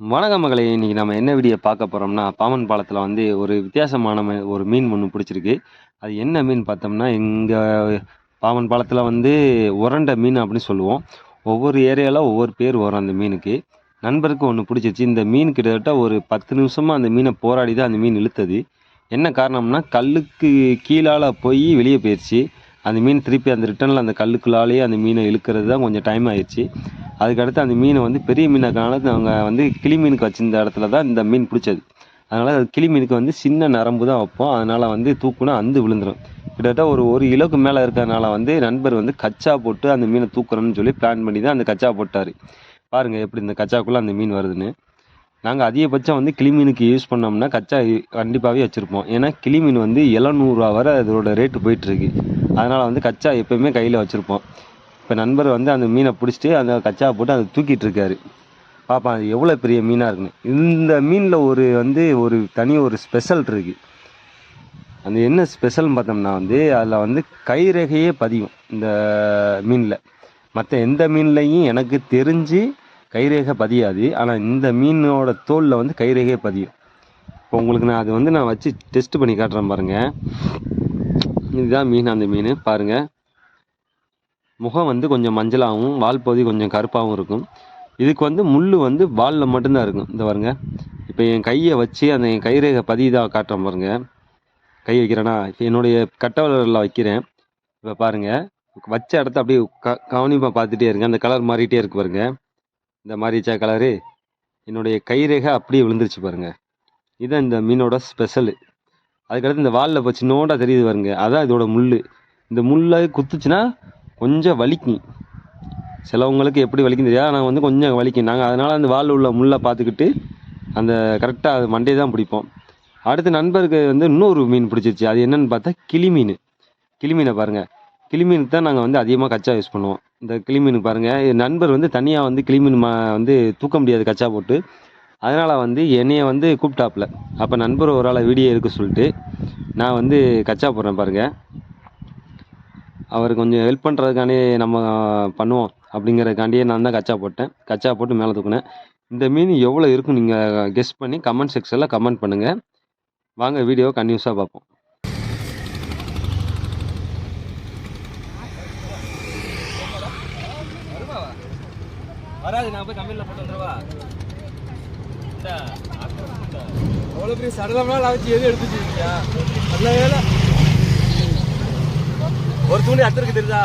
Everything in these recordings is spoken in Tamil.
வணக்க மகளே. இன்றைக்கி நம்ம என்ன வீடியோ பார்க்க போகிறோம்னா பாமன் பாலத்தில் வந்து ஒரு வித்தியாசமான ஒரு மீன் ஒன்று பிடிச்சிருக்கு. அது என்ன மீன் பார்த்தோம்னா எங்கள் பாமன் பாலத்தில் வந்து உரண்ட மீன் அப்படின்னு சொல்லுவோம். ஒவ்வொரு ஏரியாவில் ஒவ்வொரு பேர் வரும் அந்த மீனுக்கு. நண்பருக்கு ஒன்று பிடிச்சிருச்சு. இந்த மீன் கிட்டத்தட்ட ஒரு பத்து நிமிஷமாக அந்த மீனை போராடி தான் அந்த மீன் இழுத்தது. என்ன காரணம்னா கல்லுக்கு கீழால் போய் வெளியே போயிடுச்சு அந்த மீன் திருப்பி அந்த ரிட்டனில் அந்த கல்லுக்குள்ளாலேயே அந்த மீனை இழுக்கிறது தான் கொஞ்சம் டைம் ஆயிடுச்சு அதுக்கடுத்து அந்த மீனை வந்து பெரிய மீனாக்கனால நாங்கள் வந்து கிளி மீனுக்கு வச்சிருந்த இடத்துல தான் இந்த மீன் பிடிச்சது. அதனால் அது கிளி மீனுக்கு வந்து சின்ன நரம்பு தான் வைப்போம். அதனால் வந்து தூக்குனா அந்து விழுந்துடும் கிட்டத்தட்ட ஒரு ஒரு கிலோக்கு மேலே இருக்கிறதுனால வந்து நண்பர் வந்து கச்சா போட்டு அந்த மீனை தூக்குறோம்னு சொல்லி பிளான் பண்ணி தான் அந்த கச்சா போட்டார். பாருங்கள் எப்படி இந்த கச்சாக்குள்ளே அந்த மீன் வருதுன்னு. நாங்கள் அதிகபட்சம் வந்து கிளி மீனுக்கு யூஸ் பண்ணோம்னா கச்சா கண்டிப்பாகவே வச்சுருப்போம். ஏன்னா கிளி மீன் வந்து எழுநூறுவா வரை அதோட ரேட்டு போயிட்டுருக்கு அதனால் வந்து கச்சா எப்போயுமே கையில் வச்சுருப்போம். இப்போ நண்பர் வந்து அந்த மீனை பிடிச்சிட்டு அந்த கச்சா போட்டு அதை தூக்கிட்டு இருக்காரு. பாப்பா அது எவ்வளோ பெரிய மீனாக இருக்குன்னு. இந்த மீனில் ஒரு வந்து ஒரு தனி ஒரு ஸ்பெஷல் இருக்குது அந்த என்ன ஸ்பெஷல்னு பார்த்தோம்னா வந்து அதில் வந்து கைரேகையே பதியும் இந்த மீனில். மற்ற எந்த மீன்லையும் எனக்கு தெரிஞ்சு கைரேகை பதியாது. ஆனால் இந்த மீனோட தோலில் வந்து கைரேகையே பதியும். இப்போ உங்களுக்கு நான் அது வந்து நான் வச்சு டெஸ்ட் பண்ணி காட்டுறேன் பாருங்கள் இதுதான் மீன் அந்த மீன். பாருங்கள் முகம் வந்து கொஞ்சம் மஞ்சளாகவும் வால் பகுதி கொஞ்சம் கருப்பாகவும் இருக்கும். இதுக்கு வந்து முள் வந்து வாலில் மட்டும்தான் இருக்கும். இந்த பாருங்க. இப்போ என் கையை வச்சு அந்த என் கைரேகை பதிதாக காட்டுறேன் பாருங்க. கை வைக்கிறேன்னா இப்போ என்னுடைய கட்டவலரில் வைக்கிறேன். இப்போ பாருங்கள் வச்ச இடத்த அப்படியே க கவனிப்பாக பார்த்துட்டே இருங்க. அந்த கலர் மாறிட்டே இருக்கு பாருங்க. இந்த மாறிச்சா கலரு என்னுடைய கைரேகை அப்படியே விழுந்துருச்சு பாருங்கள் இதுதான் இந்த மீனோட ஸ்பெஷலு அதுக்கடுத்து இந்த வாலில் இப்போ நோண்டா தெரியுது பாருங்க. அதான் இதோட முள் இந்த முள்ளை குத்துச்சுன்னா கொஞ்சம் வலிக்கும். சிலவங்களுக்கு எப்படி வலிக்கும் தெரியாது. ஆனால் வந்து கொஞ்சம் வலிக்கும். நாங்கள் அதனால் அந்த வாலில் உள்ள முள்ளை பார்த்துக்கிட்டு அந்த கரெக்டாக அது மண்டே தான் பிடிப்போம். அடுத்து நண்பருக்கு வந்து இன்னொரு மீன் பிடிச்சிருச்சு. அது என்னன்னு பார்த்தா கிளி மீன் கிளி மீனை பாருங்கள் கிளி தான் நாங்கள் வந்து அதிகமாக கச்சா யூஸ் பண்ணுவோம். இந்த கிளிமீனுக்கு பாருங்கள் என் நண்பர் வந்து தனியாக வந்து கிளி மீன் மா வந்து தூக்க முடியாது கச்சா போட்டு. அதனால் வந்து என்னையை வந்து கூப்பிட்டாப்புல. அப்போ நண்பர் ஒரு ஆளை வீடியோ எடுக்க சொல்லிட்டு நான் வந்து கச்சா போடுறேன் பாருங்கள் அவர் கொஞ்சம் ஹெல்ப் பண்ணுறதுக்காண்டி நம்ம பண்ணுவோம். அப்படிங்கிறதுக்காண்டியே நான் தான் கச்சா போட்டேன். கச்சா போட்டு மேலே தூக்குனேன். இந்த மீன் எவ்வளோ இருக்கும் நீங்கள் கெஸ் பண்ணி கமெண்ட் செக்ஷனில் கமெண்ட் பண்ணுங்கள் வாங்க வீடியோ கன்யூஸாக பார்ப்போம். வராது நான் போய் கம்பெனியில் போட்டு வந்துடுவா? அவ்வளோ பெரிய சடலம்லாம் லாவச்சி எது எடுத்து நல்ல வேலை. ஒரு துணி அத்திருக்கு தெரியுதா?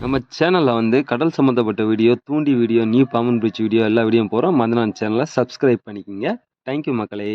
நம்ம சேனலில் வந்து கடல் சம்மந்தப்பட்ட வீடியோ தூண்டி video new Pamban bridge video எல்லா வீடியோ போகிறோம் மந்தனான் சேனலை சப்ஸ்கிரைப் பண்ணிக்கோங்க. தேங்க்யூ மக்களே.